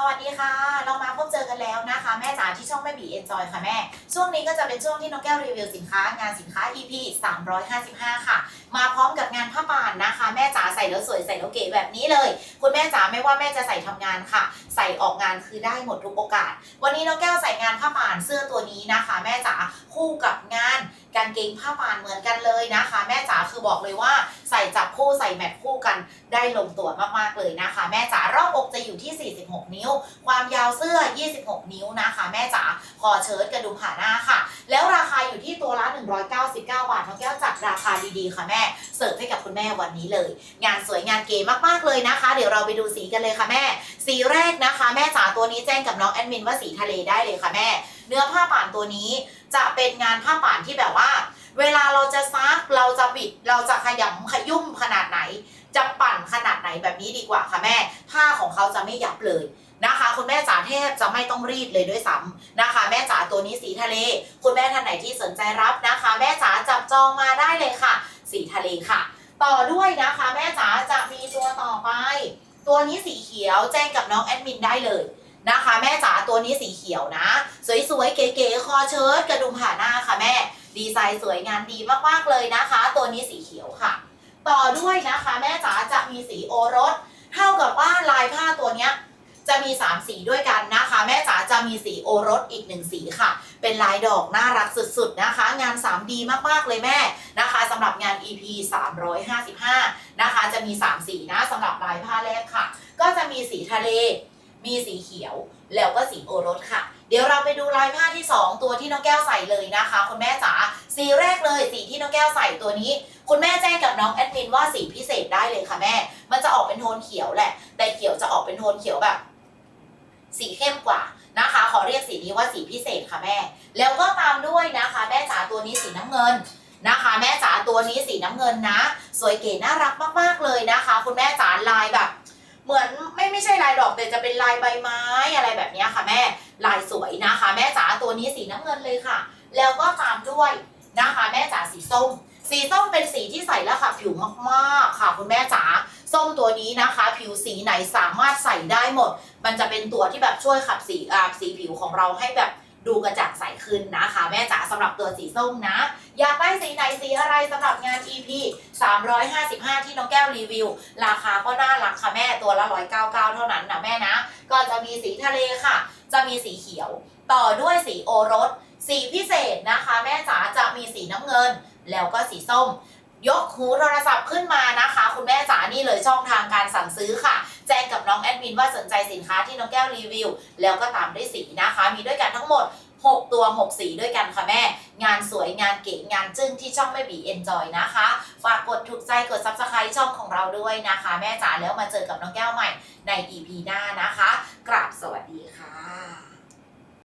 สวัสดีค่ะ เรามาพบเจอกันแล้วนะคะ แม่จ๋าที่ช่องแม่บีเอ็นจอยค่ะแม่ ช่วงนี้ก็จะเป็นช่วงที่น้องแก้วรีวิวสินค้างานสินค้า EP 355 ค่ะ มาพร้อมกับงานผ้าป่านนะคะ แม่จ๋าใส่แล้วสวยใส่แล้วเก๋แบบนี้เลย คุณแม่จ๋าไม่ว่าแม่จะใส่ทำงานค่ะ ใส่ออกงานคือได้หมดทุกโอกาส วันนี้น้องแก้วใส่งานผ้าป่านเสื้อตัวนี้นะคะ แม่จ๋าคู่กับงานกางเกงผ้าป่านเหมือนกันเลยนะคะ แม่จ๋าคือบอกเลยว่าใส่จับ คู่ใส่แมทคู่กันได้ลงตัวมากๆเลยนะคะ แม่จ๋ารอบอกจะอยู่ที่ 46 นิ้ว ความยาวเสื้อ 26 นิ้วนะคะ แม่จ๋าคอเชิ้ตกระดุมผ่าหน้าค่ะ แล้วราคาอยู่ที่ตัวละ 199 บาทน้องแก้วจัดราคาดีๆค่ะแม่เสิร์ฟให้กับคุณแม่วันนี้เลย งานสวยงานเก๋มากๆเลยนะคะ เดี๋ยวเราไปดูสีกันเลยค่ะแม่ สีแรกนะคะ แม่จ๋าตัวนี้แจ้งกับน้องแอดมินว่าสีทะเลได้เลยค่ะแม่ เนื้อผ้าป่านตัวนี้จะเป็นงานผ้าป่านที่แบบว่าเวลาเราจะซักเราจะบิดเราจะขยำขยุ่มขนาดไหน จะปั่นขนาดไหนแบบนี้ดีกว่าค่ะแม่ ผ้าของเขาจะไม่ยับเลยนะคะ คุณแม่จ๋าแทบจะไม่ต้องรีดเลยด้วยซ้ำนะคะ แม่จ๋าตัวนี้สีทะเล คุณแม่ท่านไหนที่สนใจรับนะคะ แม่จ๋าจับจองมาได้เลยค่ะ สีทะเลค่ะ ต่อด้วยนะคะ แม่จ๋าจะมีตัวต่อไป ตัวนี้สีเขียวแจ้งกับน้องแอดมินได้เลยนะคะ แม่จ๋าตัวนี้สีเขียวนะ สวยๆเก๋ๆคอเชิ้ตกระดุมผ่าหน้าค่ะแม่ ดีไซน์สวยงานดีมากๆเลยนะคะ ตัวนี้สีเขียวค่ะ ต่อด้วยนะคะแม่จ๋าจะมีสีโอรส เท่ากับว่าลายผ้าตัวเนี้ยจะมี 3 สีด้วยกันนะคะ แม่จ๋าจะมีสีโอรสอีกหนึ่งสีค่ะ เป็นลายดอกน่ารักสุดๆนะคะ งาน 3D มากๆเลยแม่นะคะสำหรับงาน EP 355 นะคะ จะมี 3 สีนะสำหรับลายผ้าแรกค่ะ ก็จะมีสีทะเล มีสีเขียว แล้วก็สีโอรสค่ะ เดี๋ยวเราไปดูลายผ้าที่ 2 ตัวที่น้องแก้วใส่เลยนะคะ คุณแม่จ๋าสีแรกเลยสีที่น้องแก้วใส่ตัวนี้ คุณแม่แจ้งกับน้องแอดมินว่าสีพิเศษได้เลยค่ะแม่ มันจะออกเป็นโทนเขียวแหละ แต่เขียวจะออกเป็นโทนเขียวแบบ สีเข้มกว่านะคะ ขอเรียกสีนี้ว่าสีพิเศษค่ะแม่ แล้วก็ตามด้วยนะคะ แม่จ๋าตัวนี้สีน้ำเงินนะคะ แม่จ๋าตัวนี้สีน้ำเงินนะ สวยเก๋น่ารักมากๆเลยนะคะ คุณแม่จ๋าลายแบบ เหมือนไม่ไม่ใช่ลายดอกแต่จะเป็นลายใบไม้อะไรแบบนี้ค่ะแม่ ลายสวยนะคะ แม่จ๋าตัวนี้สีน้ำเงินเลยค่ะ แล้วก็ตามด้วยนะคะ แม่จ๋าสีส้ม สีส้มเป็นสีที่ใส่แล้วขับผิวมากๆค่ะคุณแม่จ๋าส้มตัวนี้นะคะ ผิวสีไหนสามารถใส่ได้หมด มันจะเป็นตัวที่แบบช่วยขับสีอ่าสีผิวของเราให้แบบดูกระจ่างใสขึ้นนะคะ แม่จ๋าสำหรับตัวสีส้มนะ อยากได้สีไหนสีอะไรสำหรับงาน EP 355 ที่น้องแก้วรีวิว ราคาก็น่ารักค่ะแม่ตัวละ 199 เท่านั้นนะแม่นะ ก็จะมีสีทะเลค่ะ จะมีสีเขียว ต่อด้วยสีโอรส สีพิเศษนะคะแม่จ๋าจะมีสีน้ำเงิน แล้วก็สีส้ม ยกหูโทรศัพท์ขึ้นมานะคะ คุณแม่จ๋านี่เลยช่องทางการสั่งซื้อค่ะ แจ้งกับน้องแอดมินว่าสนใจสินค้าที่น้องแก้วรีวิว แล้วก็ตามด้วยสีนะคะ มีด้วยกันทั้งหมด 6 ตัว 6 สีด้วยกันค่ะแม่ งานสวยงานเก๋งานจึ้งที่ช่องแม่บีเอ็นจอยนะคะ ฝากกดถูกใจกด subscribe ช่องของเราด้วยนะคะ แม่จ๋าแล้วมาเจอกับน้องแก้วใหม่ใน EP หน้านะคะ กราบสวัสดีค่ะ